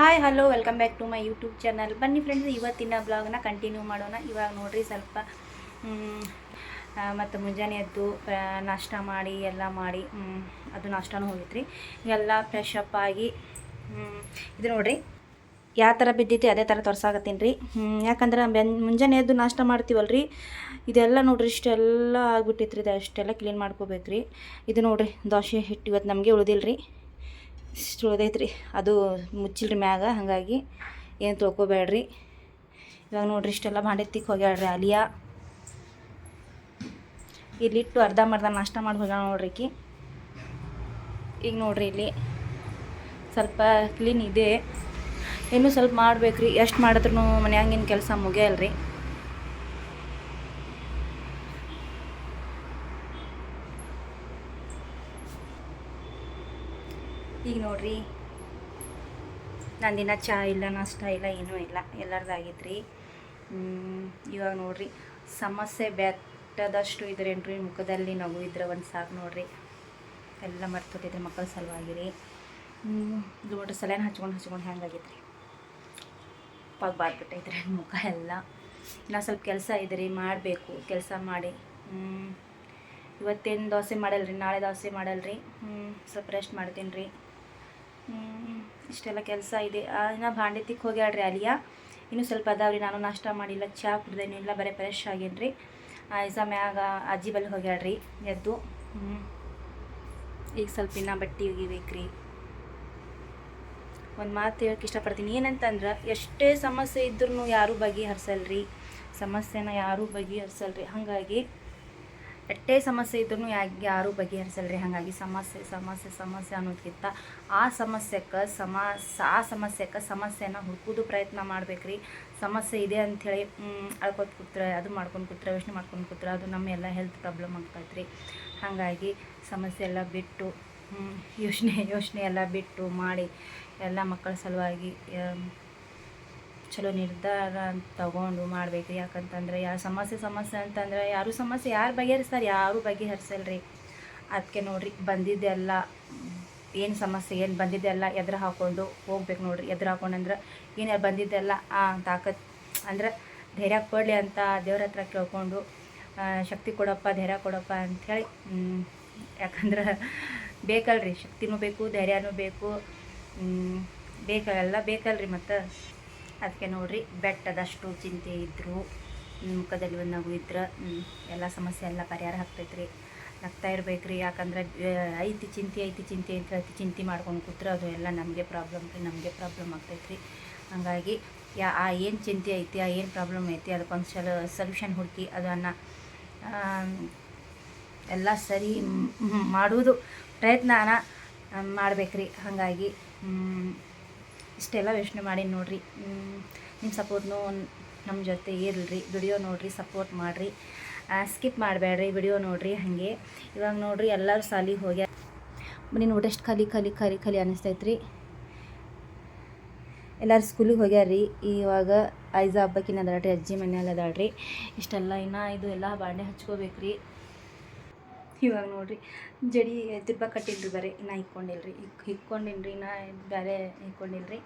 Hi hello welcome back to my YouTube channel ಬನ್ನಿ friends ಇವತ್ತಿನ ಬ್ಲಾಗ್ನ ಕಂಟಿನ್ಯೂ ಮಾಡೋಣ. ಇವಾಗ ನೋಡ್ರಿ ಸ್ವಲ್ಪ ಮತ್ತು ಮುಂಜಾನೆ ಎದ್ದು ನಾಷ್ಟ ಮಾಡಿ, ಎಲ್ಲ ಮಾಡಿ ಅದು ನಾಷ್ಟನೂ ಹೋಗಿತ್ರಿ ಎಲ್ಲ ಫ್ರೆಶ್ ಅಪ್ ಆಗಿ ಇದು ನೋಡ್ರಿ. ಯಾವ ಥರ ಬಿದ್ದೈತಿ, ಅದೇ ಥರ ತೋರ್ಸಾಕತ್ತೀನಿ ರೀ. ಯಾಕಂದ್ರೆ ಬೆನ್, ಮುಂಜಾನೆ ಎದ್ದು ನಾಷ್ಟ ರೀ ಇದೆಲ್ಲ ನೋಡ್ರಿ, ಇಷ್ಟೆಲ್ಲ ಆಗ್ಬಿಟ್ಟೈತ್ರಿ ಇದು ಅಷ್ಟೆಲ್ಲ ಕ್ಲೀನ್ ಮಾಡ್ಕೋಬೇಕು ರೀ ಇದು ನೋಡ್ರಿ, ದೋಸೆ ಹಿಟ್ಟು ಇವತ್ತು ನಮಗೆ ಉಳಿದಿಲ್ಲ ರೀ ಇಷ್ಟು ಉಳ್ದೈತ್ರಿ ಅದು ಮುಚ್ಚಿಲ್ರಿ ಮ್ಯಾಗ, ಹಾಗಾಗಿ ಏನು ತೊಳ್ಕೊಬೇಡ್ರಿ. ಇವಾಗ ನೋಡ್ರಿ ಇಷ್ಟೆಲ್ಲ ಭಾಂಡೆ ತಿಕ್ ಹೋಗ್ಯಾಳ್ರಿ ಅಲಿಯಾ. ಇಲ್ಲಿಟ್ಟು ಅರ್ಧಂಬರ್ಧ ನಾಷ್ಟ ಮಾಡಿ ಹೋಗ್ಯಾಳ ನೋಡ್ರಿ ಆಕಿ ಈಗ ನೋಡ್ರಿ ಇಲ್ಲಿ ಸ್ವಲ್ಪ ಕ್ಲೀನ್ ಇದೆ. ಇನ್ನೂ ಸ್ವಲ್ಪ ಮಾಡ್ಬೇಕ್ರಿ. ಎಷ್ಟು ಮಾಡಿದ್ರು ಮನ್ಯಾಗಿನ ಕೆಲಸ ಮುಗಿಯಲ್ರಿ. ಈಗ ನೋಡ್ರಿ. ನಂದಿನ ಚಹಾ ಇಲ್ಲ, ನಾಷ್ಟ ಇಲ್ಲ, ಏನೂ ಇಲ್ಲ. ಎಲ್ಲರದಾಗೈತ್ರಿ ಇವಾಗ ನೋಡ್ರಿ. ಸಮಸ್ಯೆ ಬೆಟ್ಟದಷ್ಟು ಇದ್ರೇನ್ರಿ, ಮುಖದಲ್ಲಿ ನಗು ಇದ್ರೆ ಒಂದು ಸಾಕು ನೋಡ್ರಿ. ಎಲ್ಲ ಮರ್ತೊಟ್ಟಿದ್ರೆ ಮಕ್ಕಳ ಸಲುವಾಗಿ ರೀ ನೋಡ್ರಿ ಸಲೇನ ಹಚ್ಕೊಂಡು ಹಚ್ಕೊಂಡು ಹೆಂಗಾಗೈತ್ರಿ ಪಗ್ ಬಾದ್ಬಿಟ್ಟೈತ್ರಿ ಮುಖ ಎಲ್ಲ. ಇನ್ನೂ ಸ್ವಲ್ಪ ಕೆಲಸ ಇದೆ ರೀ ಮಾಡಬೇಕು, ಕೆಲಸ ಮಾಡಿ. ಇವತ್ತೇನು ದೋಸೆ ಮಾಡಲ್ರಿ? ನಾಳೆ ದೋಸೆ ಮಾಡಲ್ರಿ? ಹ್ಞೂ ಸ್ವಲ್ಪ ರೆಸ್ಟ್ ಮಾಡ್ತೀನಿ ರೀ ಇಷ್ಟೆಲ್ಲ ಕೆಲಸ ಇದೆ. ಇನ್ನು ಭಾಂಡೆ ತಿಕ್ ಹೋಗ್ಯಾಳ್ರಿ ಅಲಿಯಾ. ಇನ್ನೂ ಸ್ವಲ್ಪ ಅದಾವ್ರಿ, ನಾನು ನಾಷ್ಟ ಮಾಡಿಲ್ಲ ಚಹಾ ಕುಡ್ದೇನು ಇಲ್ಲ, ಬರೀ ಫ್ರೆಶ್ ಆಗೇನ್ರಿ. ಇಸ ಮ್ಯಾಗ ಅಜ್ಜಿ ಬಲ್ಲಿ ಹೋಗ್ಯಾಳ್ರಿ ಎದ್ದು. ಈಗ ಸ್ವಲ್ಪ ಇನ್ನು ಬಟ್ಟೆ ಒಗಿಬೇಕ್ರಿ. ಒಂದು ಮಾತು ಹೇಳಕ್ಕೆ ಇಷ್ಟಪಡ್ತೀನಿ. ಏನಂತಂದ್ರೆ, ಎಷ್ಟೇ ಸಮಸ್ಯೆ ಇದ್ರೂ ಯಾರೂ ಬಗೆಹರಿಸಲ್ರಿ. ಸಮಸ್ಯೆನ ಯಾರೂ ಬಗೆಹರಿಸಲ್ರಿ. ಹಾಗಾಗಿ ಎಷ್ಟೇ ಸಮಸ್ಯೆ ಇದ್ರೂ ಯಾರೂ ಬಗೆಹರಿಸಲ್ರಿ? ಹಾಗಾಗಿ ಸಮಸ್ಯೆ ಸಮಸ್ಯೆ ಸಮಸ್ಯೆ ಅನ್ನೋದಕ್ಕಿಂತ ಆ ಸಮಸ್ಯೆಕ್ಕೆ ಸಮಸ್ ಆ ಸಮಸ್ಯೆಕ್ಕೆ ಸಮಸ್ಯೆನ ಹುಡುಕೋದು ಪ್ರಯತ್ನ ಮಾಡ್ಬೇಕ್ರಿ. ಸಮಸ್ಯೆ ಇದೆ ಅಂಥೇಳಿ ಅಳ್ಕೊತ ಕೂತ್ರೆ, ಅದು ಮಾಡ್ಕೊಂಡು ಕೂತ್ರೆ ಯೋಚನೆ ಮಾಡ್ಕೊಂಡು ಕೂತ್ರೆ ಅದು ನಮ್ಮ ಎಲ್ಲ ಹೆಲ್ತ್ ಪ್ರಾಬ್ಲಮ್ ಆಗ್ತೈತ್ರಿ. ಹಾಗಾಗಿ ಸಮಸ್ಯೆ ಎಲ್ಲ ಬಿಟ್ಟು ಯೋಚನೆ ಯೋಚನೆ ಎಲ್ಲ ಬಿಟ್ಟು ಮಾಡಿ ಎಲ್ಲ ಮಕ್ಕಳ ಸಲುವಾಗಿ ಚಲೋ ನಿರ್ಧಾರ ತಗೊಂಡು ಮಾಡ್ಬೇಕು. ಯಾಕಂತಂದ್ರೆ ಯಾವ ಸಮಸ್ಯೆ ಸಮಸ್ಯೆ ಅಂತಂದ್ರೆ ಯಾರು ಸಮಸ್ಯೆ ಯಾರು ಬಗೆಹರಿಸ್ತಾರೆ ಯಾರು ಬಗೆಹರಿಸಲ್ರಿ. ಅದಕ್ಕೆ ನೋಡ್ರಿ ಬಂದಿದ್ದೆಲ್ಲ ಏನು ಸಮಸ್ಯೆ, ಏನು ಬಂದಿದ್ದೆಲ್ಲ ಎದ್ರ ಹಾಕ್ಕೊಂಡು ಹೋಗ್ಬೇಕು ನೋಡ್ರಿ. ಎದುರು ಹಾಕೊಂಡಂದ್ರೆ ಏನಾರು ಬಂದಿದ್ದೆಲ್ಲ ಆ ತಾಕತ್ ಅಂದ್ರೆ ಧೈರ್ಯ ಕೊಡಲಿ ಅಂತ ದೇವ್ರ ಹತ್ರ ಕೇಳ್ಕೊಂಡು ಶಕ್ತಿ ಕೊಡಪ್ಪ, ಧೈರ್ಯ ಕೊಡಪ್ಪ ಅಂಥೇಳಿ ಯಾಕಂದ್ರೆ ಬೇಕಲ್ರಿ. ಶಕ್ತಿನೂ ಬೇಕು, ಧೈರ್ಯನೂ ಬೇಕು ಬೇಕಲ್ಲ ಬೇಕಲ್ರಿ ಮತ್ತು. ಅದಕ್ಕೆ ನೋಡ್ರಿ, ಬೆಟ್ಟದಷ್ಟು ಚಿಂತೆ ಇದ್ದರು ಮುಖದಲ್ಲಿ ಒಂದು ನಗು ಇದ್ರೆ ಎಲ್ಲ ಸಮಸ್ಯೆ, ಎಲ್ಲ ಪರಿಹಾರ ಆಗ್ತೈತ್ರಿ. ನಗ್ತಾ ಇರ್ಬೇಕ್ರಿ, ಯಾಕಂದ್ರೆ ಐತಿ ಚಿಂತೆ ಐತಿ ಚಿಂತೆ ಅಂತ ಐತಿ ಚಿಂತೆ ಮಾಡ್ಕೊಂಡು ಕೂತ್ರೆ ಅದು ಎಲ್ಲ ನಮಗೆ ಪ್ರಾಬ್ಲಮ್ ರೀ, ನಮಗೆ ಪ್ರಾಬ್ಲಮ್ ಆಗ್ತೈತ್ರಿ. ಹಾಗಾಗಿ, ಯಾ, ಆ ಏನು ಚಿಂತೆ ಐತಿ, ಆ ಏನು ಪ್ರಾಬ್ಲಮ್ ಐತಿ, ಅದಕ್ಕೊಂದು ಸಲ ಸೊಲ್ಯೂಷನ್ ಹುಡುಕಿ ಅದನ್ನು ಎಲ್ಲ ಸರಿ ಮಾಡುವುದು ಪ್ರಯತ್ನನ ಮಾಡ್ಬೇಕ್ರಿ. ಹಾಗಾಗಿ ಇಷ್ಟೆಲ್ಲ ಯೋಚನೆ ಮಾಡಿ ನೋಡ್ರಿ. ನಿಮ್ಮ ಸಪೋರ್ಟ್ನು ನಮ್ಮ ಜೊತೆ ಇರಲ್ರಿ. ವಿಡಿಯೋ ನೋಡ್ರಿ ಸಪೋರ್ಟ್ ಮಾಡಿರಿ. ಸ್ಕಿಪ್ ಮಾಡಬೇಡ್ರಿ ವಿಡಿಯೋ ನೋಡ್ರಿ ಹಾಗೆ. ಇವಾಗ ನೋಡ್ರಿ ಎಲ್ಲರೂ ಸಾಲಿ ಹೋಗ್ಯಾರ ನೀನು ಊಟಷ್ಟು ಖಾಲಿ ಖಾಲಿ ಖಾಲಿ ಖಾಲಿ ಅನ್ನಿಸ್ತೈತ್ರಿ ಎಲ್ಲರೂ ಸ್ಕೂಲಿಗೆ ಹೋಗ್ಯಾರ್ರಿ. ಇವಾಗ ಐಜ ಹಬ್ಬಕ್ಕಿನ್ನ ಅದಾಳ್ರಿ, ಅಜ್ಜಿ ಮನ್ಯಾಗ ಅದಾಳ್ರಿ. ಇಷ್ಟೆಲ್ಲ ಇನ್ನೂ ಇದು ಎಲ್ಲ ಬಾಂಡೆ ಹಚ್ಕೋಬೇಕ್ರಿ. ಇವಾಗ ನೋಡಿರಿ, ಜಡಿ ತಿರ್ಬ ಕಟ್ಟಿಲ್ರಿ ಬರೀ ಇನ್ನು ಇಕ್ಕೊಂಡಿಲ್ರಿ, ಇಕ್, ಇಕ್ಕೊಂಡಿನ್ರಿ ಇನ್ನು ಬೇರೆ ಇಕ್ಕೊಂಡಿಲ್ರಿ.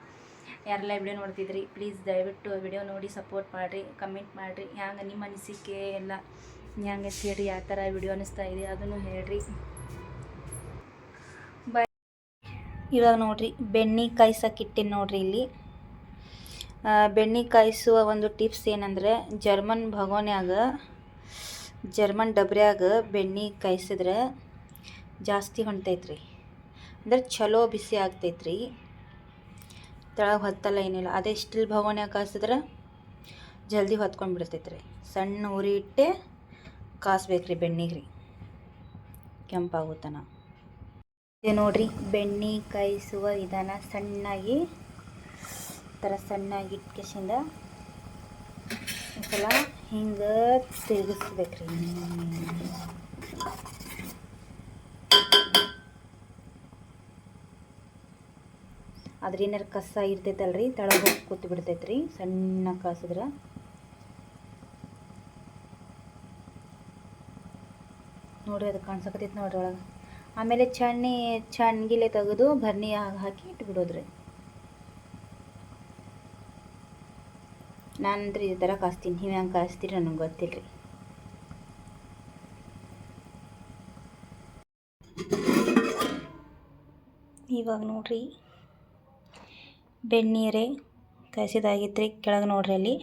ಯಾರೆಲ್ಲ ವಿಡಿಯೋ ನೋಡ್ತಿದ್ರಿ ಪ್ಲೀಸ್ ದಯವಿಟ್ಟು ವಿಡಿಯೋ ನೋಡಿ ಸಪೋರ್ಟ್ ಮಾಡಿರಿ ಕಮೆಂಟ್ ಮಾಡಿರಿ. ಹ್ಯಾಂಗೆ ನಿಮ್ಮ ಅನಿಸಿಕೆ ಎಲ್ಲ ಹ್ಯಾಂಗೆ ಹೇಳಿ ಯಾವ ಥರ ವಿಡಿಯೋ ಅನಿಸ್ತಾ ಇದೆ ಅದನ್ನು ಹೇಳ್ರಿ. ಬಾಯ್ ಇವಾಗ ನೋಡಿರಿ, ಬೆಣ್ಣೆ ಕಾಯ್ಸಕ್ಕಿಟ್ಟಿನಿ ನೋಡ್ರಿ ಇಲ್ಲಿ. ಬೆಣ್ಣೆ ಕಾಯಿಸುವ ಒಂದು ಟಿಪ್ಸ್ ಏನಂದ್ರೆ ಜರ್ಮನ್ ಭಗೋನ್ಯಾಗ ಜರ್ಮನ್ ಡಬ್ರ್ಯಾಗ ಬೆಣ್ಣೆ ಕಾಯಿಸಿದ್ರೆ ಜಾಸ್ತಿ ಹೊಂಟೈತ್ರಿ. ಅಂದ್ರೆ ಚಲೋ ಬಿಸಿ ಆಗ್ತೈತ್ರಿ. ತೆಳಗೆ ಹೊತ್ತಲ್ಲ ಏನಿಲ್ಲ. ಅದೇ ಸ್ಟಿಲ್ ಭಗೋನ್ಯಾಗ ಕಾಯಿಸಿದ್ರೆ ಜಲ್ದಿ ಹೊತ್ಕೊಂಡು ಬಿಡ್ತೈತ್ರಿ ಸಣ್ಣ ಉರಿ ಇಟ್ಟೆ ಕಾಸ್ಬೇಕ್ರಿ ಬೆಣ್ಣೆಗೆ ರೀ ಕೆಂಪಾಗುತ್ತನ. ಇದು ನೋಡಿರಿ, ಬೆಣ್ಣೆ ಕಾಯಿಸುವ ವಿಧಾನ ಸಣ್ಣಾಗಿ ಥರ ಸಣ್ಣಾಗಿ ಇಟ್ಕೆಸಿಂದ ಒಂದ್ಸಲ ಹಿಂಗೆ ತಿರುಗಿಸ್ಬೇಕ್ರಿ. ಅದ್ರ ಏನಾರು ಕಸ ಇರ್ತೈತಲ್ರಿ, ತಳಗ ಕೂತ್ ಬಿಡ್ತೈತ್ರಿ, ಸಣ್ಣ ಕಸದ್ರೆ. ನೋಡ್ರಿ ಅದು ಕಾಣ್ಸಕತ್ತೈತಿ ನೋಡ್ರಿ ಒಳಗೆ. ಆಮೇಲೆ ಚಣ್ಣಿ ಚಣ್ಣಗಿಲೆ ತೆಗೆದು ಭರ್ನಿ ಹಾಕಿ ಇಟ್ಬಿಡೋದ್ರಿ. ನಾನಂದ್ರೆ ಇದೇ ಥರ ಕಾಯಿಸ್ತೀನಿ ನೀವು ಹೆಂಗೆ ಕಾಯಿಸ್ತೀರಿ ನನಗೆ ಗೊತ್ತಿಲ್ಲ ರೀ ಇವಾಗ ನೋಡ್ರಿ, ಬೆಣ್ಣೀರೇ ಕಾಯಿಸಿದಾಗಿತ್ತು ಕೆಳಗೆ ನೋಡ್ರಿ ಅಲ್ಲಿ.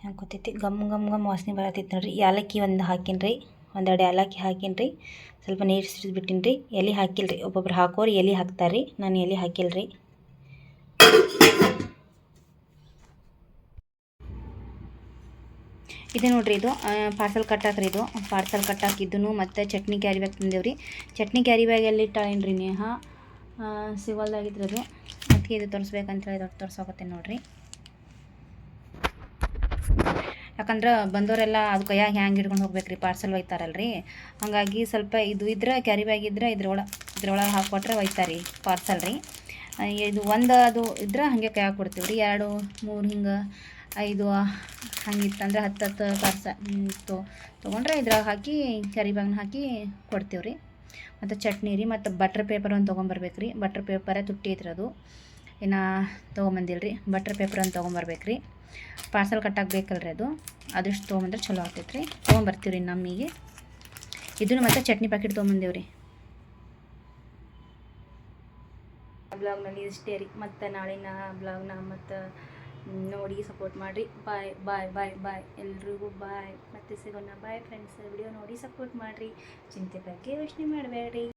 ಹೆಂಗೆ ಗೊತ್ತೈತಿ? ಗಮ್ ಗಮ್ ಗಮ್ ವಾಸನೆ ಬರತೈತಿ ನೋಡ್ರಿ. ಏಲಕ್ಕಿ ಒಂದು ಹಾಕಿನ್ರಿ ರೀ ಒಂದೆರಡು ಏಲಕ್ಕಿ ಹಾಕೀನಿ ರೀ ಸ್ವಲ್ಪ ನೀರು ಸಿಡಿದು ರೀ ಎಲೆ ಹಾಕಿಲ್ಲ ರೀ ಒಬ್ಬೊಬ್ರು ಹಾಕೋರು ಎಲೆ ಹಾಕ್ತಾರೆ ರೀ ನಾನು ಎಲೆ ಹಾಕಿಲ್ಲ ರೀ ಇದು ನೋಡ್ರಿ ಇದು ಪಾರ್ಸಲ್ ಕಟ್ಟಾಕ್ರಿ ಇದು. ಪಾರ್ಸಲ್ ಕಟ್ಟಾಕಿದ್ದನು ಮತ್ತು ಚಟ್ನಿ ಕ್ಯಾರಿ ಬ್ಯಾಗ್ ತಂದೇವ್ರಿ. ಚಟ್ನಿ ಕ್ಯಾರಿ ಬ್ಯಾಗ್ ಎಲ್ಲಿ ಇಟ್ಟಾಳೇನು ರೀ ನೇಹ? ಸಿಗೋಲ್ದಾಗಿದ್ರಿ ಅದು. ಅದಕ್ಕೆ ಇದು ತೋರಿಸ್ಬೇಕಂತ ಹೇಳಿ ದೊಡ್ಡ ತೋರ್ಸೋಕತ್ತೀನಿ ನೋಡ್ರಿ. ಯಾಕಂದ್ರೆ ಬಂದವರೆಲ್ಲ ಅದು ಕೈಯಾಗ ಹ್ಯಾಂಗೆ ಹಿಡ್ಕೊಂಡು ಹೋಗ್ಬೇಕ್ರಿ ಪಾರ್ಸಲ್ ರೀ ಹಾಗಾಗಿ ಸ್ವಲ್ಪ ಇದು ಇದ್ರೆ ಕ್ಯಾರಿ ಬ್ಯಾಗ್ ಇದ್ರೆ ಇದ್ರೊಳಗೆ ಇದ್ರೊಳಗೆ ಹಾಕ್ಕೊಟ್ರೆ ಒಯ್ತಾರೆ ಪಾರ್ಸಲ್ ರೀ. ಇದು ಒಂದು ಅದು ಇದ್ರೆ ಹಾಗೆ ಕೈಯಾಗಿ ಕೊಡ್ತೀವಿ ರೀ ಎರಡು, ಮೂರು ಹಿಂಗೆ ಐದು, ಹಂಗಿತ್ತಂದ್ರೆ ಹತ್ತು ಹತ್ತು ಪಾರ್ಸ ತೊ, ತೊಗೊಂಡ್ರೆ ಇದ್ರಾಗ ಹಾಕಿ ಕರಿಬೇವನ್ನ ಹಾಕಿ ಕೊಡ್ತೀವಿ ರೀ ಮತ್ತು ಚಟ್ನಿ ರೀ, ಮತ್ತು ಬಟ್ರ್ ಪೇಪರ್ ಒಂದು ತೊಗೊಂಬರ್ಬೇಕು ರೀ ಬಟ್ರ್ ಪೇಪರೇ ತುಟ್ಟಿ ಅದು ಇನ್ನು ತೊಗೊಂಬಂದಿಲ್ಲ ರೀ ಬಟ್ರ್ ಪೇಪರ್ ಒಂದು ತೊಗೊಂಬರ್ಬೇಕು ರೀ ಪಾರ್ಸಲ್ ಕಟ್ಟಾಕ ಬೇಕಲ್ರಿ ಅದು. ಅದಷ್ಟು ತೊಗೊಂಬಂದ್ರೆ ಚಲೋ ಆಗ್ತೈತೆ ರೀ ತೊಗೊಂಬರ್ತೀವಿ ರೀ ನಮಗೆ ಇದನ್ನು ಮತ್ತು ಚಟ್ನಿ ಪ್ಯಾಕೆಟ್ ತೊಗೊಂಬಂದೇವು ರೀ ಬ್ಲಾಗ್ನಲ್ಲಿ ಇಷ್ಟೇ ರೀ. ಮತ್ತು ನಾಳಿನ ಬ್ಲಾಗ್ನ ಮತ್ತು ನೋಡಿ ಸಪೋರ್ಟ್ ಮಾಡಿರಿ. ಬಾಯ್ ಬಾಯ್ ಬಾಯ್ ಬಾಯ್ ಎಲ್ರಿಗೂ ಬಾಯ್ ಮತ್ತೆ ಸಿಗೋಣ. ಬಾಯ್ ಫ್ರೆಂಡ್ಸ್ ವಿಡಿಯೋ ನೋಡಿ ಸಪೋರ್ಟ್ ಮಾಡಿರಿ. ಚಿಂತೆ ಬಗ್ಗೆ ಯೋಚನೆ ಮಾಡಬೇಡ್ರಿ.